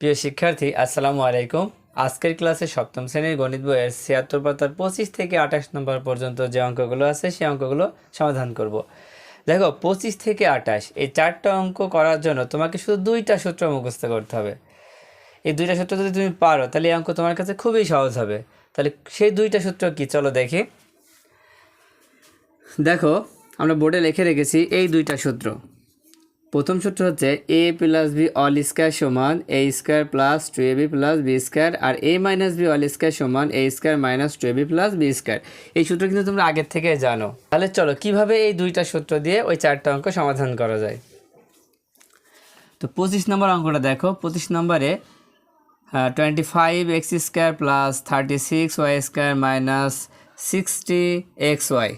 প্রিয় শিক্ষার্থী, আসসালামু আলাইকুম। আজকের ক্লাসে সপ্তম শ্রেণির গণিত বইয়ের ছিয়াত্তর পাতার পঁচিশ থেকে আঠাশ নম্বর পর্যন্ত যে অঙ্কগুলো আছে, সেই অঙ্কগুলো সমাধান করব। দেখো, পঁচিশ থেকে আঠাশ, এই চারটা অঙ্ক করার জন্য তোমাকে শুধু দুইটা সূত্র মুখস্থ করতে হবে। এই দুইটা সূত্র যদি তুমি পারো, তাহলে এই অঙ্ক তোমার কাছে খুবই সহজ হবে। তাহলে সেই দুইটা সূত্র কি? চলো দেখি। দেখো, আমরা বোর্ডে লিখে রেখেছি এই দুইটা সূত্র। প্রথম সূত্র হচ্ছে A plus B whole square সমান A square plus two A B plus B square R A minus B whole square সমান A square minus two A B plus B square এই সূত্র কিন্তু তোমরা আগের থেকে জানো। তাহলে চলো, কীভাবে এই দুইটা সূত্র দিয়ে ওই চারটা অঙ্ক সমাধান করা যায়? তো পঁচিশ নম্বর অঙ্কটা দেখো, পঁচিশ নম্বরে twenty five X square plus thirty six Y square minus sixty X Y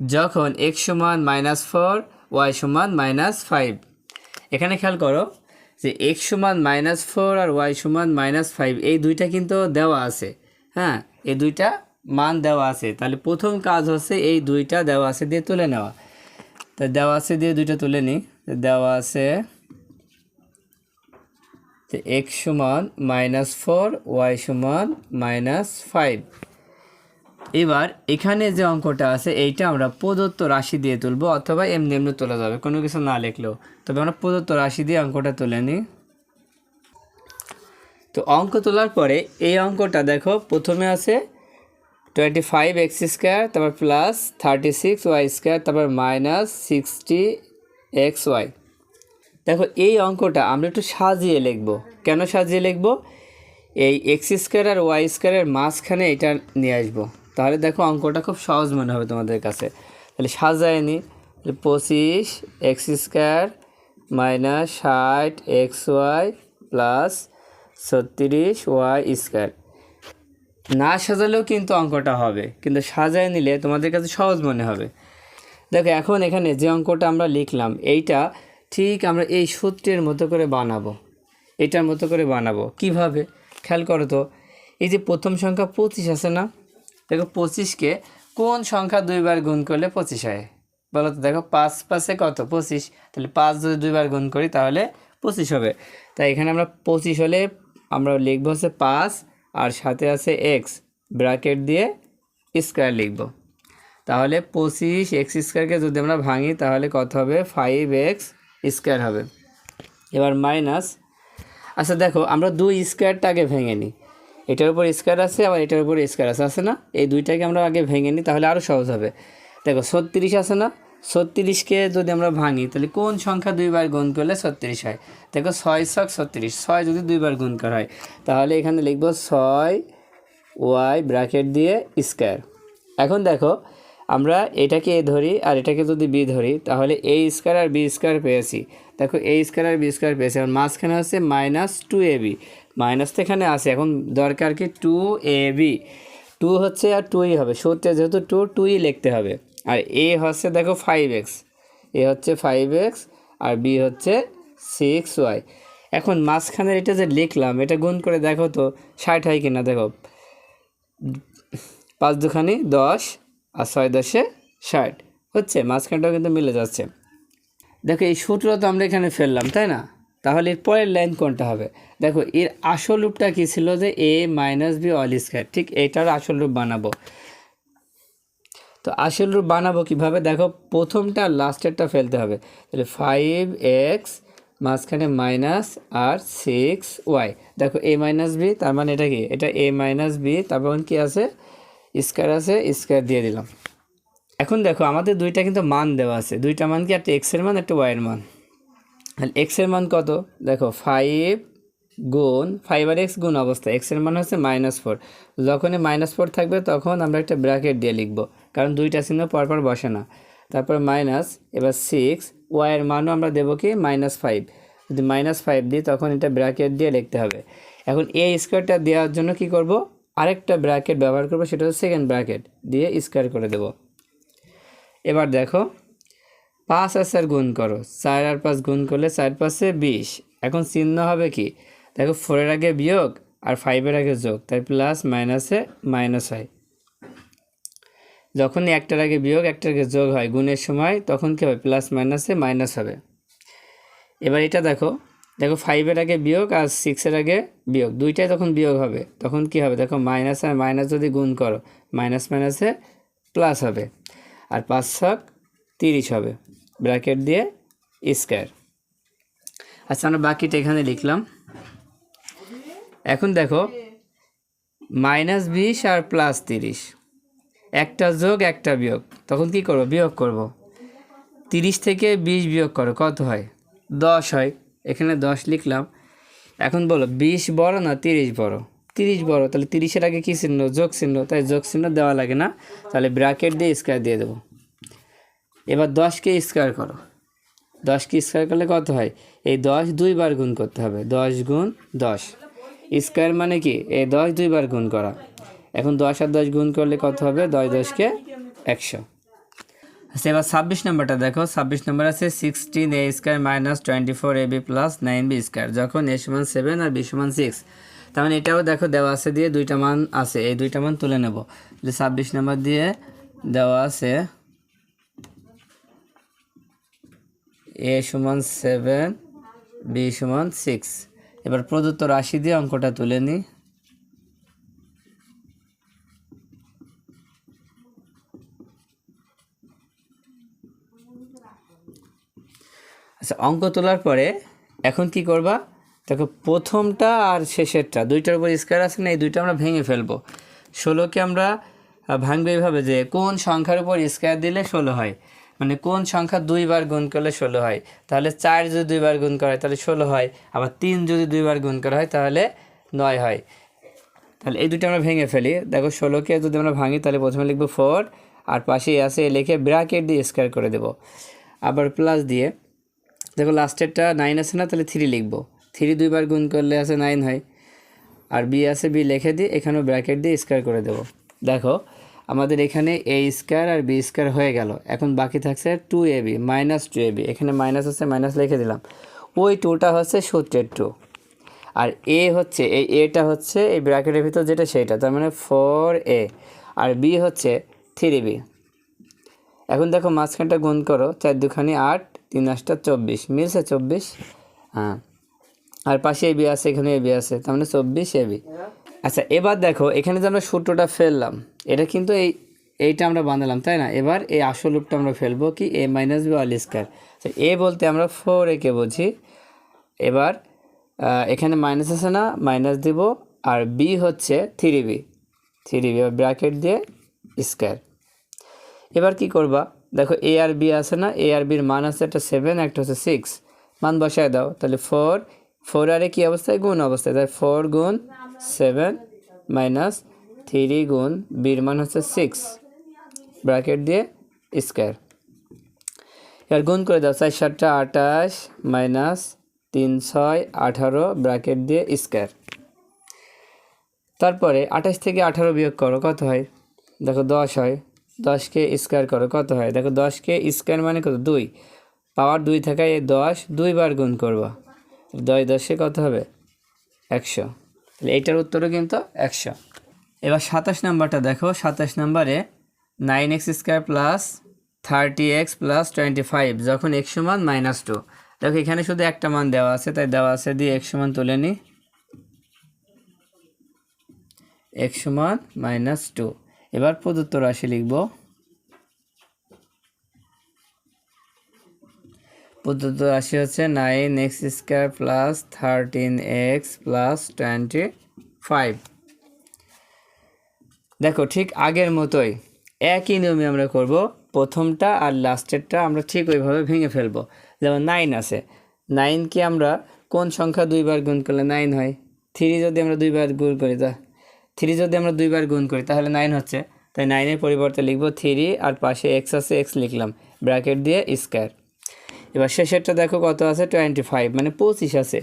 যখন এক্স সমান মাইনাস ফোর ওয়াই সমান মাইনাস ফাইভ এখানে খেয়াল করো যে এক্স সমান মাইনাস ফোর আর ওয়াই সমান মাইনাস ফাইভ এই দুইটা কিন্তু দেওয়া আছে। হ্যাঁ এই দুইটা মান দেওয়া আছে। তাহলে প্রথম কাজ হচ্ছে এই দুইটা দেওয়া আছে দিয়ে তুলে নেওয়া। তা দেওয়া আছে দিয়ে দুইটা তুলে নিই। দেওয়া আছে এক্স সমান মাইনাস ফোর ওয়াই সমান মাইনাস ফাইভ এবার এখানে যে অঙ্কটা আছে, এইটা আমরা প্রদত্ত রাশি দিয়ে তুলবো অথবা এমনি এমনি তোলা যাবে, কোনো কিছু না লিখলেও। তবে আমরা প্রদত্ত রাশি দিয়ে অঙ্কটা তুলে নিই। তো অঙ্ক তোলার পরে এই অঙ্কটা দেখো, প্রথমে আছে টোয়েন্টি ফাইভ এক্স স্কোয়ার তারপর plus thirty six Y square তারপর মাইনাস সিক্সটি এক্স ওয়াই দেখো, এই অঙ্কটা আমরা একটু সাজিয়ে লিখব। কেন সাজিয়ে লিখব? এই এক্স স্কোয়ার আর ওয়াই স্কোয়ারের মাঝখানে এটা নিয়ে আসব। তাহলে দেখো অঙ্কটা খুব সহজ মনে হবে তোমাদের কাছে। তাহলে সাজায় নি পঁচিশ এক্স স্কোয়ার মাইনাস ষাট এক্স ওয়াই প্লাস ছত্রিশ ওয়াই স্কোয়ার। না সাজালেও কিন্তু অঙ্কটা হবে, কিন্তু সাজায় নিলে তোমাদের কাছে সহজ মনে হবে। দেখো এখন এখানে যে অঙ্কটা আমরা লিখলাম, এইটা ঠিক আমরা এই সূত্রের মতো করে বানাবো। এটার মতো করে বানাবো। কীভাবে? খেয়াল করো তো, এই যে প্রথম সংখ্যা পঁচিশ আছে না? দেখো পঁচিশকে কোন সংখ্যা দুইবার গুণ করলে পঁচিশ হয়? বলো তো দেখো, পাঁচ পাঁচে কত? পঁচিশ। তাহলে পাঁচ যদি দুইবার গুণ করি, তাহলে পঁচিশ হবে। তাই এখানে আমরা পঁচিশ হলে আমরা লিখব হচ্ছে পাঁচ, আর সাথে আছে এক্স ব্র্যাকেট দিয়ে স্কোয়ার লিখব। তাহলে পঁচিশ এক্স স্কোয়ারকে যদি আমরা ভাঙি, তাহলে কত হবে? ফাইভ এক্স স্কোয়ার হবে। এবার মাইনাস আচ্ছা দেখো, আমরা দুই স্কোয়ারটা আগে ভেঙে নিই। এটার উপর স্কোয়ার আছে আবার এটার উপর স্কোয়ার আছে আছে না? এই দুইটাকে আমরা আগে ভেঙে নিই, তাহলে আরও সহজ হবে। দেখো, ছত্রিশ আছে না? ছত্রিশকে যদি আমরা ভাঙি, তাহলে কোন সংখ্যা দুইবার গুণ করলে ছত্রিশ হয়? দেখো, ছয় ছক ছত্রিশ, ছয় যদি দুইবার গুণ করা হয়, তাহলে এখানে লিখব ছয় ওয়াই ব্র্যাকেট দিয়ে স্কোয়ার এখন দেখো, আমরা এটাকে এ ধরি আর এটাকে যদি বি ধরি, তাহলে এ স্কোয়ার আর বি স্কোয়ার পেয়েছি। দেখো, এ স্কোয়ার আর বি স্কোয়ার পেয়েছি আর মাঝখানে আছে minus two A B minus তো এখানে আছে। এখন দরকার কি টু এ বি টু হচ্ছে আর টুই হবে। সত্যি যেহেতু টু টুই লিখতে হবে। আর এ হচ্ছে দেখো ফাইভ এক্স এ হচ্ছে ফাইভ এক্স আর বি হচ্ছে সিক্স ওয়াই এখন মাঝখানের এটা যে লিখলাম, এটা গুণ করে দেখো তো, ষাট হয় কিনা দেখো। পাঁচ দুখানি দশ আর ছয় দশে ষাট। হচ্ছে, মাঝখানটাও কিন্তু মিলে যাচ্ছে। দেখো, এই সূত্র তো আমরা এখানে ফেললাম, তাই না? তাহলে এর পরের লাইন কোনটা হবে? দেখো, এর আসল রূপটা কী ছিল যে A minus B whole square ঠিক এটার আসল রূপ বানাবো। তো আসল রূপ বানাবো কীভাবে? দেখো, প্রথমটা লাস্টেরটা ফেলতে হবে। তাহলে ফাইভ এক্স মাঝখানে মাইনাস আর সিক্স ওয়াই দেখো এ মাইনাস বি তার মানে এটা কি? এটা এ মাইনাস বি তারপর কি আছে? স্কোয়ার আছে স্কোয়ার দিয়ে দিলাম। এখন দেখো, আমাদের দুইটা কিন্তু মান দেওয়া আছে। দুইটা মান কি? একটা এক্সের মান, একটা ওয়াইয়ের মান। এক্সের মান কত? দেখো ফাইভ গুণ ফাইভ আর এক্স গুণ অবস্থা। এক্সের মান হচ্ছে মাইনাস ফোর যখনই মাইনাস ফোর থাকবে, তখন আমরা একটা ব্র্যাকেট দিয়ে লিখব। কারণ দুইটা চিহ্ন পরপর বসে না। তারপর মাইনাস এবার সিক্স ওয়াইয়ের মানও আমরা দেবো কি? মাইনাস ফাইভ যদি মাইনাস ফাইভ দিই, তখন এটা ব্র্যাকেট দিয়ে লিখতে হবে। এখন এই স্কোয়ারটা দেওয়ার জন্য কি করব? আরেকটা ব্র্যাকেট ব্যবহার করব, সেটা হচ্ছে সেকেন্ড ব্র্যাকেট দিয়ে স্কোয়ার করে দেব। এবার দেখো পাঁচ আর চার গুণ করো, চার আর পাঁচ গুণ করলে চার পাঁচে বিশ। এখন চিহ্ন হবে কি? দেখো, ফোরের আগে বিয়োগ আর ফাইভের আগে যোগ, তাই প্লাস মাইনাসে মাইনাস হয়। যখন একটার আগে বিয়োগ, একটার আগে যোগ হয় গুণের সময়, তখন কী হবে? প্লাস মাইনাসে মাইনাস হবে। এবার এটা দেখো দেখো ফাইভের আগে বিয়োগ আর সিক্সের আগে বিয়োগ, দুইটাই তখন বিয়োগ হবে। তখন কি হবে? দেখো মাইনাস আর মাইনাস যদি গুণ করো মাইনাস মাইনাসে প্লাস হবে। আর পাঁচ ছক তিরিশ হবে। ব্র্যাকেট দিয়ে স্কোয়ার। আচ্ছা আমরা বাকিটা এখানে লিখলাম। এখন দেখো, মাইনাস বিশ আর প্লাস তিরিশ। একটা যোগ, একটা বিয়োগ। তখন কি করব? বিয়োগ করব। তিরিশ থেকে বিশ বিয়োগ করো, কত হয়? দশ হয়। এখানে দশ লিখলাম। এখন বলো, বিশ বড় না তিরিশ বড়? তিরিশ বড়, তাহলে তিরিশের আগে কী চিহ্ন? যোগ চিহ্ন। তাই যোগ চিহ্ন দেওয়া লাগে না। তাহলে ব্র্যাকেট দিয়ে স্কোয়ার দিয়ে দেবো। এবার দশকে স্কোয়ার করো। দশকে স্কোয়ার করলে কত হয়? এই দশ দুইবার গুণ করতে হবে। দশ গুণ দশ। স্কোয়ার মানে কি? এই দশ দুইবার গুণ করা। এখন দশ আর দশ গুণ করলে কত হবে? দশ দশকে একশো। আচ্ছা এবার ছাব্বিশ নম্বরটা দেখো। ছাব্বিশ নম্বর আছে sixteen A square minus twenty four A B plus nine B square যখন এ সমান সেভেন আর বি সমান সিক্স তার মানে এটাও দেখো দেওয়া আছে দিয়ে দুইটা মান আছে। এই দুইটা মান তুলে নেব। তাহলে ছাব্বিশ নম্বর দিয়ে দেওয়া আছে এ সমান সেভেন, বি সমান সিক্স। এবার প্রদত্ত রাশি দিয়ে অঙ্কটা তুলে নিই আচ্ছা অঙ্ক তোলার পরে এখন কি করবা? দেখো, প্রথমটা আর শেষেরটা, দুইটার উপর স্কোয়ার আছে না, এই দুইটা আমরা ভেঙে ফেলব। ষোলোকে আমরা ভাঙবো এইভাবে যে কোন সংখ্যার উপর স্কোয়ার দিলে ষোলো হয়? মানে কোন সংখ্যা দুইবার গুণ করলে ষোলো হয়? তাহলে চার যদি দুইবার গুণ করা হয়, তাহলে ষোলো হয়। আবার তিন যদি দুইবার গুণ করা হয়, তাহলে নয় হয়। তাহলে এই দুটো আমরা ভেঙে ফেলি। দেখো, ষোলোকে যদি আমরা ভাঙি, তাহলে প্রথমে লিখব ফোর, আর পাশেই আছে লিখে ব্র্যাকেট দিয়ে স্কোয়ার করে দেবো। আবার প্লাস দিয়ে, দেখো, লাস্টেরটা নাইন আছে না, তাহলে থ্রি লিখব। থ্রি দুইবার গুণ করলে আছে নাইন হয়। আর বি আছে বি লিখে দিয়ে এখানেও ব্র্যাকেট দিয়ে স্কোয়ার করে দেবো। দেখো আমাদের এখানে এ স্কোয়ার আর বি স্কোয়ার হয়ে গেল। এখন বাকি থাকছে two A B minus two A B এখানে মাইনাস আছে মাইনাস লিখে দিলাম। ওই টুটা হচ্ছে সূত্রের টু আর এ হচ্ছে, এই এটা হচ্ছে এই ব্র্যাকেটের ভিতর যেটা সেইটা, তার মানে ফোর এ আর বি হচ্ছে থ্রি বি এখন দেখো মাঝখানটা গুণ করো, চার দুখানি আট, তিন আটটা চব্বিশ। মিলছে চব্বিশ? হ্যাঁ। আর পাশে এবি আছে, এখানে এবি আছে, তার মানে চব্বিশ এবি আচ্ছা এবার দেখো, এখানে যে আমরা সূত্রটা ফেললাম এটা কিন্তু এই, এইটা আমরা বানালাম, তাই না? এবার এই আসল রূপটা আমরা ফেলব কি? A minus B whole square A বলতে আমরা ফোর একে বুঝি। এবার এখানে মাইনাস আছে না? মাইনাস দিব। আর বি হচ্ছে three B three B bracket দিয়ে স্কোয়ার এবার কি করবা? দেখো এ আর বি আছে না? এ আর বির মান আছে একটা সেভেন একটা হচ্ছে সিক্স মান বসায় দাও। তাহলে ফোর ফোর আরে কী অবস্থায়? গুণ অবস্থায়। তাহলে ফোর গুণ সেভেন মাইনাস থ্রি গুণ বির মান হচ্ছে সিক্স ব্র্যাকেট দিয়ে স্কোয়ার এবার গুণ করে দাও, চার সাতটা আঠাশ মাইনাস তিন ছয় আঠারো ব্র্যাকেট দিয়ে স্কোয়ার তারপরে আঠাশ থেকে আঠারো বিয়োগ করো, কত হয়? দেখো দশ হয়। দশকে স্কোয়ার করো, কত হয়? দেখো দশকে স্কোয়ার মানে কত? দুই। পাওয়ার দুই থাকায় এই দশ দুইবার গুণ করবা। দশ দশে কত হবে? একশো। তাহলে এইটার উত্তরও কিন্তু একশো। এবার সাতাশ নাম্বারটা দেখো, সাতাশ নাম্বারে nine X square plus thirty X plus twenty five যখন এক্স সমান মাইনাস টু দেখো, এখানে শুধু একটা মান দেওয়া আছে, তাই দেওয়া আছে দিয়ে এক্স সমান তুলে নিই এক্স সমান মাইনাস টু এবার প্রদত্ত রাশি লিখব। প্রদত্ত রাশি হচ্ছে nine X square plus thirteen X plus twenty five দেখো ঠিক আগের মতোই একই নিয়মে আমরা করব, প্রথমটা আর লাস্টেরটা আমরা ঠিক ওইভাবে ভেঙে ফেলব। যেমন নাইন আছে। নাইনকে আমরা কোন সংখ্যা দুইবার গুণ করলে নাইন হয়? থ্রি যদি আমরা দুইবার গুণ করি তা থ্রি যদি আমরা দুইবার গুণ করি, তাহলে নাইন হচ্ছে। তাই নাইনের পরিবর্তে লিখব থ্রি আর পাশে এক্স আছে এক্স লিখলাম। ব্র্যাকেট দিয়ে স্কোয়ার এবার শেষেরটা দেখো কত আছে? টোয়েন্টি ফাইভ মানে পঁচিশ আছে।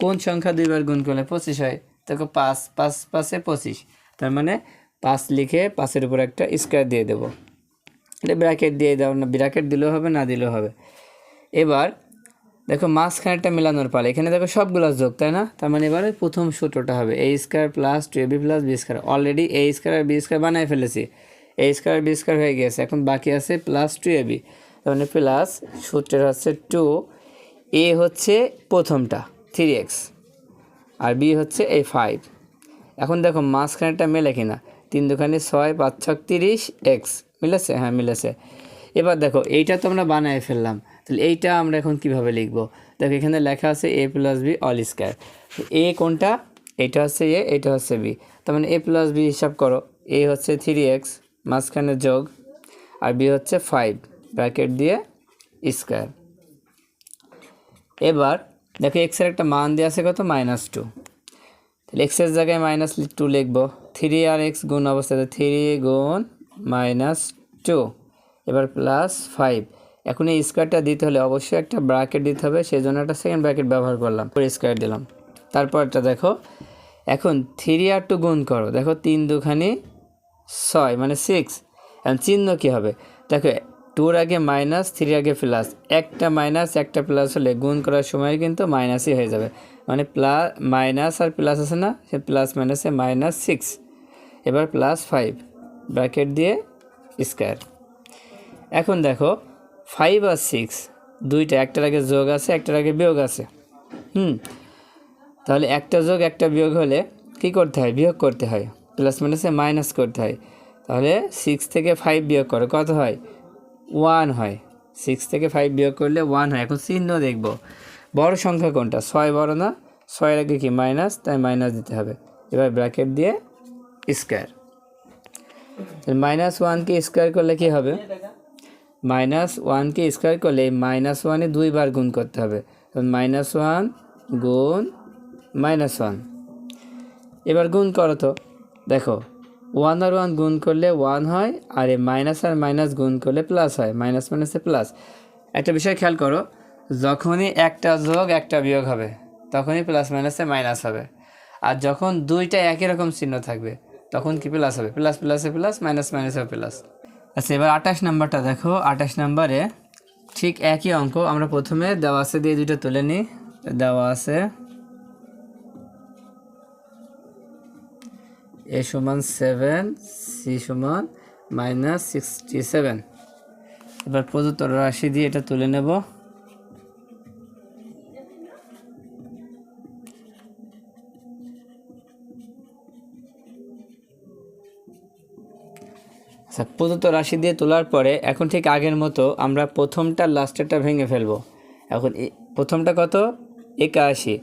কোন সংখ্যা দুইবার গুণ করলে পঁচিশ হয়? দেখো পাঁচ পাঁচ, পাঁচে পঁচিশ। তার মানে পাঁচ লিখে পাঁচের উপর একটা স্কোয়ার দিয়ে দেবো। এটা ব্র্যাকেট দিয়ে দাও না, ব্র্যাকেট দিলেও হবে, না দিলেও হবে। এবার দেখো মাঝখানেরটা মেলানোর পালে। এখানে দেখো সবগুলো যোগ, তাই না? তার মানে এবারে প্রথম সূত্রটা হবে A square plus two A B plus B square already A square R B square বানায় ফেলেছি। এ স্কোয়ার বি স্কোয়ার হয়ে গেছে, এখন বাকি আছে প্লাস টু এ বি তার মানে প্লাস সূত্রের হচ্ছে টু এ হচ্ছে প্রথমটা থ্রি এক্স আর বি হচ্ছে এ ফাইভ এখন দেখো মাঝখানেটা মেলে কিনা। তিন দোকানে ছয়, পাঁচ, ছক তিরিশ এক্স মিলেছে? হ্যাঁ মিলেছে। এবার দেখো, এইটা তো আমরা বানায় ফেললাম। তাহলে এইটা আমরা এখন কীভাবে লিখব? দেখো, এখানে লেখা আছে A plus B whole square A কোনটা? এটা হচ্ছে এ এটা হচ্ছে বি তার মানে এ প্লাস বি হিসাব করো। এ হচ্ছে থ্রি এক্স মাঝখানে যোগ, আর বি হচ্ছে ফাইভ ব্র্যাকেট দিয়ে স্কোয়ার এবার দেখো এক্সের একটা মান দেওয়া আছে কত? মাইনাস টু তাহলে এক্সের জায়গায় মাইনাস টু লিখব। থ্রি আর এক্স গুণ অবস্থাতে থ্রি গুণ মাইনাস টু এবার প্লাস ফাইভ এখন এই স্কোয়ারটা দিতে হলে অবশ্যই একটা ব্র্যাকেট দিতে হবে সেই জন্য একটা সেকেন্ড ব্র্যাকেট ব্যবহার করলাম স্কোয়ার দিলাম। তারপরটা দেখো, এখন থ্রি আর টু গুণ করো, দেখো তিন দুখানি ছয় মানে সিক্স এখন চিহ্ন কী হবে? দেখো টুর আগে মাইনাস থ্রির আগে প্লাস একটা মাইনাস একটা প্লাস হলে গুণ করার সময় কিন্তু মাইনাসই হয়ে যাবে। মানে প্লাস মাইনাস আর প্লাস আছে না, সে প্লাস মাইনাসে মাইনাস সিক্স এবার প্লাস ফাইভ ব্র্যাকেট দিয়ে স্কোয়ার এখন দেখো ফাইভ আর সিক্স দুইটা, একটার আগে যোগ আছে, একটার আগে বিয়োগ আছে। হুম, তাহলে একটা যোগ, একটা বিয়োগ হলে কী করতে হয়? বিয়োগ করতে হয়। প্লাস মাইনাসে মাইনাস করতে হয়। তাহলে সিক্স থেকে ফাইভ বিয়োগ করো, কত হয়? ওয়ান হয়। সিক্স থেকে ফাইভ বিয়োগ করলে ওয়ান হয়। এখন চিহ্ন দেখব। বড় সংখ্যা কোনটা? ছয় বড় না? ছয়ের আগে কি? মাইনাস তাই মাইনাস দিতে হবে। এবার ব্র্যাকেট দিয়ে স্কোয়ার। মাইনাস ওয়ানকে স্কোয়ার করলে কি হবে? মাইনাস ওয়ানকে স্কোয়ার করলে মাইনাস ওয়ানে দুইবার গুণ করতে হবে। মাইনাস ওয়ান গুণ মাইনাস ওয়ান এবার গুণ করো তো। দেখো ওয়ান আর ওয়ান গুণ করলে ওয়ান হয়, আর এই মাইনাস আর মাইনাস গুণ করলে প্লাস হয়। মাইনাস মাইনাসে প্লাস একটা বিষয় খেয়াল করো, যখনই একটা যোগ, একটা বিয়োগ হবে, তখনই প্লাস মাইনাসে মাইনাস হবে। আর যখন দুইটা একই রকম চিহ্ন থাকবে তখন কি প্লাস হবে? প্লাস প্লাসে প্লাস মাইনাস মাইনাস মাইনাসে প্লাস আচ্ছা এবার আঠাশ নাম্বারটা দেখো। আঠাশ নাম্বারে ঠিক একই অঙ্ক। আমরা প্রথমে দেওয়া আছে দিয়ে দুইটা তুলে নিই। দেওয়া আছে এ সমান সেভেন সি সমান মাইনাস সিক্সটি সেভেন এবার প্রদত্ত রাশি দিয়ে এটা তুলে নেব। আচ্ছা প্রদত্ত রাশি দিয়ে তোলার পরে এখন ঠিক আগের মতো আমরা প্রথমটা লাস্টেরটা ভেঙে ফেলব। এখন প্রথমটা কত? একাশি।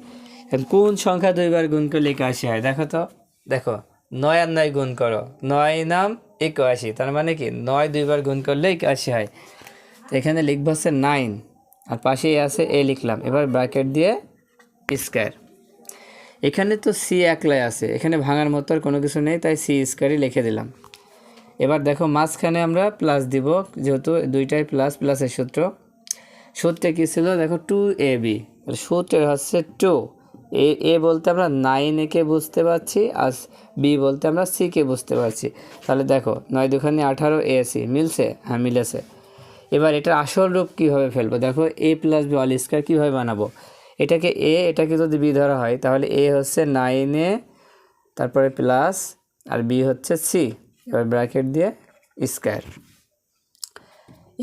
এখন কোন সংখ্যা দুইবার গুণ করলে একাশি হয়? দেখো তো। দেখো, নয় আর নয় গুণ করো। নয় নাম একাশি। তার মানে কি? নয় দুইবার গুণ করলে একাশি হয়। তো এখানে লিখব হচ্ছে নাইন আর পাশেই আছে এ লিখলাম। এবার ব্র্যাকেট দিয়ে স্কোয়ার এখানে তো সি একলাই আছে। এখানে ভাঙার মতো আর কোনো কিছু নেই, তাই সি স্কোয়ারই লিখে দিলাম। এবার দেখো মাঝখানে আমরা প্লাস দিব, যেহেতু দুইটাই প্লাস প্লাসের সূত্র। সূত্রে কী ছিল? দেখো টু এ বি সূত্রের হচ্ছে টু এ এ বলতে আমরা নাইন একে বুঝতে পারছি, আর বি বলতে আমরা সি কে বুঝতে পারছি। তাহলে দেখো, নয় দুখানি আঠারো এ সি মিলছে? হ্যাঁ মিলেছে। এবার এটার আসল রূপ কীভাবে ফেলব? দেখো A plus B whole square কীভাবে বানাবো? এটাকে এ এটাকে যদি বি ধরা হয়, তাহলে এ হচ্ছে নাইনে তারপরে প্লাস আর বি হচ্ছে সি এবার ব্র্যাকেট দিয়ে স্কোয়ার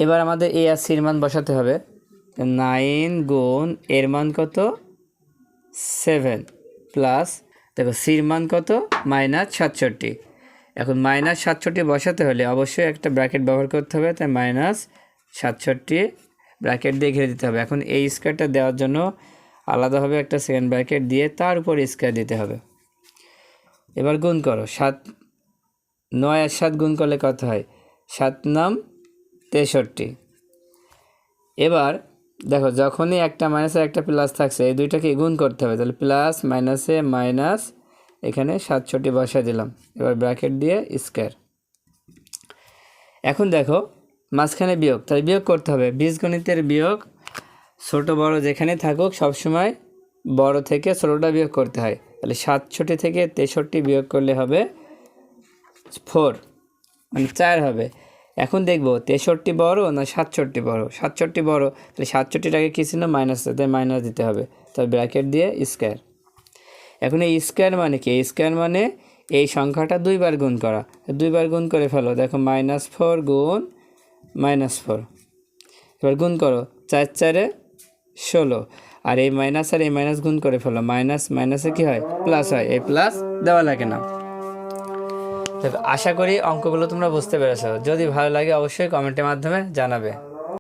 এবার আমাদের এ আর সির মান বসাতে হবে। নাইন গুণ এর মান কত? সেভেন প্লাস দেখো সির মান কত? মাইনাস সাতষট্টি। এখন মাইনাস সাতষট্টি বসাতে হলে অবশ্যই একটা ব্র্যাকেট ব্যবহার করতে হবে, তাই মাইনাস সাতষট্টি ব্র্যাকেট দিয়ে ঘিরে দিতে হবে। এখন এই স্কোয়ারটা দেওয়ার জন্য আলাদাভাবে একটা সেকেন্ড ব্র্যাকেট দিয়ে তার উপর স্কোয়ার দিতে হবে। এবার গুণ করো, সাত নয় আর সাত গুণ করলে কত হয়? সাত নাম তেষট্টি। এবার দেখো, যখনই একটা মাইনাসে একটা প্লাস থাকছে, এই দুইটাকে গুণ করতে হবে। তাহলে প্লাস মাইনাসে মাইনাস এখানে সাতষট্টি বসায় দিলাম। এবার ব্র্যাকেট দিয়ে স্কোয়ার এখন দেখো, মাঝখানে বিয়োগ। তাহলে বিয়োগ করতে হবে। বীজগণিতের বিয়োগ ছোট, বড় যেখানে থাকুক, সবসময় বড় থেকে ছোটোটা বিয়োগ করতে হয়। তাহলে সাতষট্টি থেকে তেষট্টি বিয়োগ করলে হবে ফোর মানে চার হবে। এখন দেখব, তেষট্টি বড় না সাতষট্টি বড়? সাতষট্টি বড়, তাহলে সাতষট্টির আগে কী ছিল মাইনাস তাই মাইনাস দিতে হবে। তাই ব্র্যাকেট দিয়ে স্কোয়ার। এখন এই স্কোয়ার মানে কি? স্কোয়ার মানে এই সংখ্যাটা দুইবার গুণ করা। দুইবার গুণ করে ফেলো। দেখো, মাইনাস ফোর গুণ মাইনাস ফোর। এবার গুণ করো, চার চারে ষোলো। আর এই মাইনাস আর এই মাইনাস গুণ করে ফেলো। মাইনাস, মাইনাসে কি হয়? প্লাস হয়। এই প্লাস দেওয়া লাগে না। আশা করি অঙ্কগুলো তোমরা বুঝতে পেরেছ। যদি ভালো লাগে অবশ্যই কমেন্টের মাধ্যমে জানাবে।